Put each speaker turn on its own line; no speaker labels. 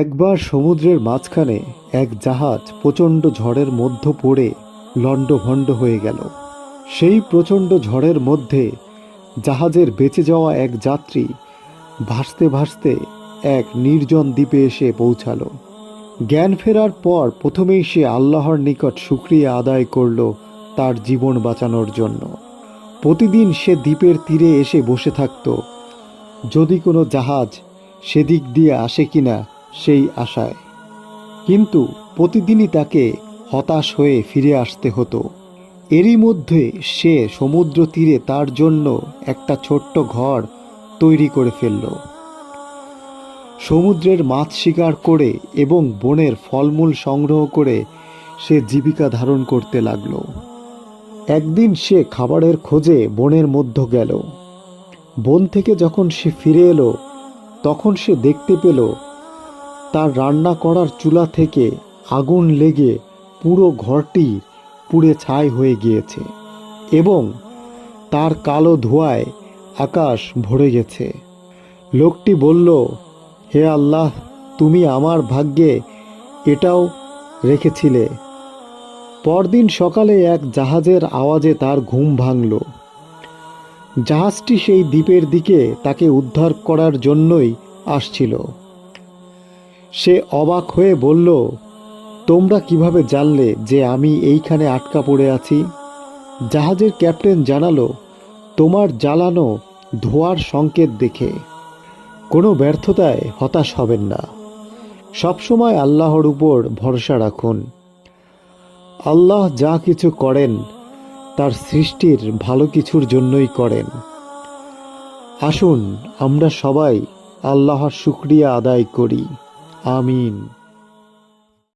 একবার সমুদ্রের মাঝখানে এক জাহাজ প্রচণ্ড ঝড়ের মধ্য পড়ে লণ্ডভণ্ড হয়ে গেল। সেই প্রচণ্ড ঝড়ের মধ্যে জাহাজের বেঁচে যাওয়া এক যাত্রী ভাসতে ভাসতে এক নির্জন দ্বীপে এসে পৌঁছালো। জ্ঞান ফেরার পর প্রথমেই সে আল্লাহর নিকট শুক্রিয়া আদায় করল তার জীবন বাঁচানোর জন্য। প্রতিদিন সে দ্বীপের তীরে এসে বসে থাকত। যদি কোনো জাহাজ সেদিক দিয়ে আসে কিনা সেই আশায়। কিন্তু প্রতিদিনই তাকে হতাশ হয়ে ফিরে আসতে হতো। এরই মধ্যে সে সমুদ্র তীরে তার জন্য একটা ছোট্ট ঘর তৈরি করে ফেলল। সমুদ্রের মাছ শিকার করে এবং বনের ফলমূল সংগ্রহ করে সে জীবিকা ধারণ করতে লাগল। একদিন সে খাবারের খোঁজে বনের মধ্য গেল। বন থেকে যখন সে ফিরে এলো, তখন সে দেখতে পেল তার রান্না করার চুলা থেকে আগুন লেগে পুরো ঘরটি পুড়ে ছাই হয়ে গিয়েছে এবং তার কালো ধোঁয়ায় আকাশ ভরে গেছে। লোকটি বলল, হে আল্লাহ, তুমি আমার ভাগ্যে এটাও রেখেছিলে। পরদিন সকালে এক জাহাজের আওয়াজে তার ঘুম ভাঙল। জাহাজটি সেই দ্বীপের দিকে তাকে উদ্ধার করার জন্যই আসছিল। সে অবাক হয়ে বলল, তোমরা কীভাবে জানলে যে আমি এইখানে আটকা পড়ে আছি? জাহাজের ক্যাপ্টেন জানালো, তোমার জ্বালানো ধোয়ার সংকেত দেখে। কোনো ব্যর্থতায় হতাশ হবেন না। সবসময় আল্লাহর উপর ভরসা রাখুন। আল্লাহ যা কিছু করেন, তার সৃষ্টির ভালো কিছুর জন্যই করেন। আসুন, আমরা সবাই আল্লাহর শুক্রিয়া আদায় করি। আমিন